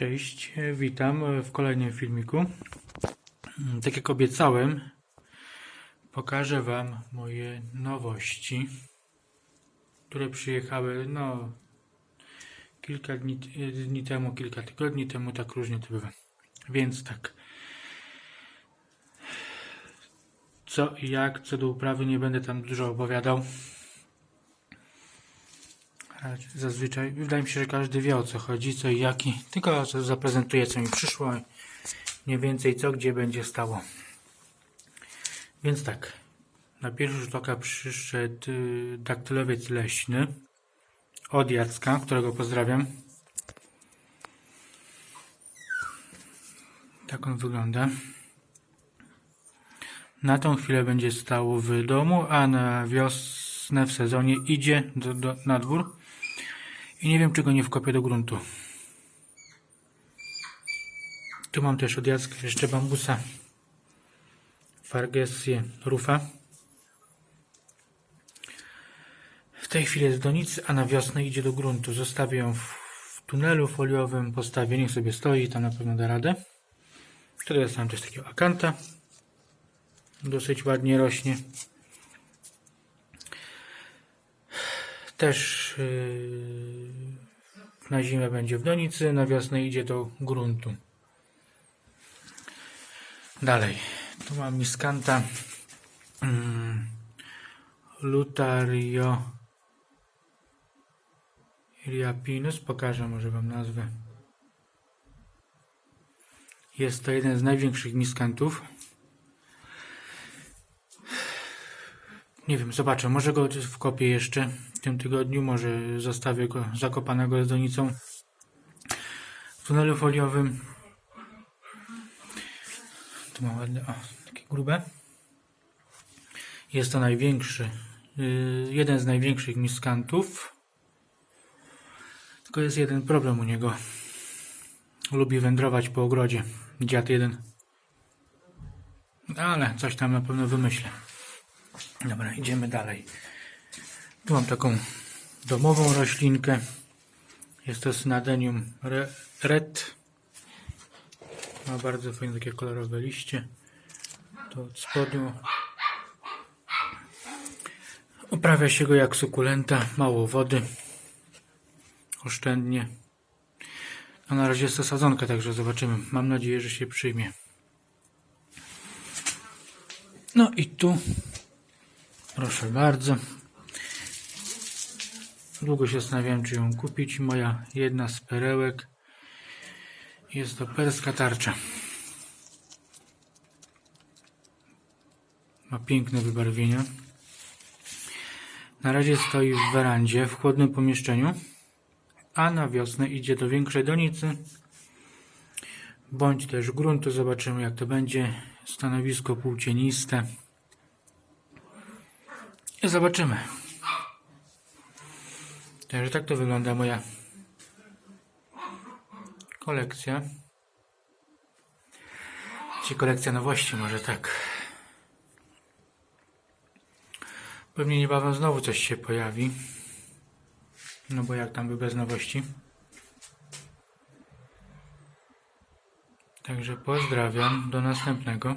Cześć, witam w kolejnym filmiku. Tak jak obiecałem, pokażę Wam moje nowości, które przyjechały no kilka dni, dni temu, kilka tygodni temu, tak różnie to bywa. Więc tak. Co i jak, co do uprawy, nie będę tam dużo opowiadał. Zazwyczaj wydaje mi się, że każdy wie o co chodzi, co i jaki. Tylko zaprezentuję, co mi przyszło. Mniej więcej co, gdzie będzie stało. Więc tak. Na pierwszy rzut oka przyszedł y, daktylowiec leśny od Jacka, którego pozdrawiam. Tak on wygląda. Na tą chwilę będzie stał w domu, a na wiosnę w sezonie idzie do, do, na dwór i nie wiem, czy go nie wkopię do gruntu. Tu mam też od Jacka jeszcze bambusa Fargesię rufa. W tej chwili jest do nic, a na wiosnę idzie do gruntu. Zostawię ją w, w tunelu foliowym, postawię, niech sobie stoi, tam na pewno da radę. Tutaj dostałem też takiego akanta. Dosyć ładnie rośnie. Też yy, na zimę będzie w donicy, na wiosnę idzie do gruntu. Dalej. Tu mam miskanta mm, Lutario Iliapinus. Pokażę może Wam nazwę. Jest to jeden z największych miskantów. Nie wiem, zobaczę. Może go wkopię jeszcze w tym tygodniu. Może zostawię go zakopanego z donicą w tunelu foliowym. Tu mam ładne, o, takie grube. Jest to największy, yy, jeden z największych miskantów. Tylko jest jeden problem u niego. Lubi wędrować po ogrodzie. Dziad jeden. Ale coś tam na pewno wymyślę. Dobra, idziemy dalej. Tu mam taką domową roślinkę. Jest to Synadenium re- red. Ma bardzo fajne takie kolorowe liście. To od spodu. Uprawia się go jak sukulenta. Mało wody. Oszczędnie. A na razie jest to sadzonka, także zobaczymy. Mam nadzieję, że się przyjmie. No i tu Proszę bardzo. Długo się zastanawiałem, czy ją kupić. Moja jedna z perełek. Jest to perska tarcza. Ma piękne wybarwienia. Na razie stoi w werandzie, w chłodnym pomieszczeniu, a na wiosnę idzie do większej donicy, bądź też gruntu. Zobaczymy, jak to będzie. Stanowisko półcieniste. I zobaczymy. Także tak to wygląda moja kolekcja. Czy kolekcja nowości, może tak. Pewnie niebawem znowu coś się pojawi. No bo jak tam by bez nowości. Także pozdrawiam. Do następnego.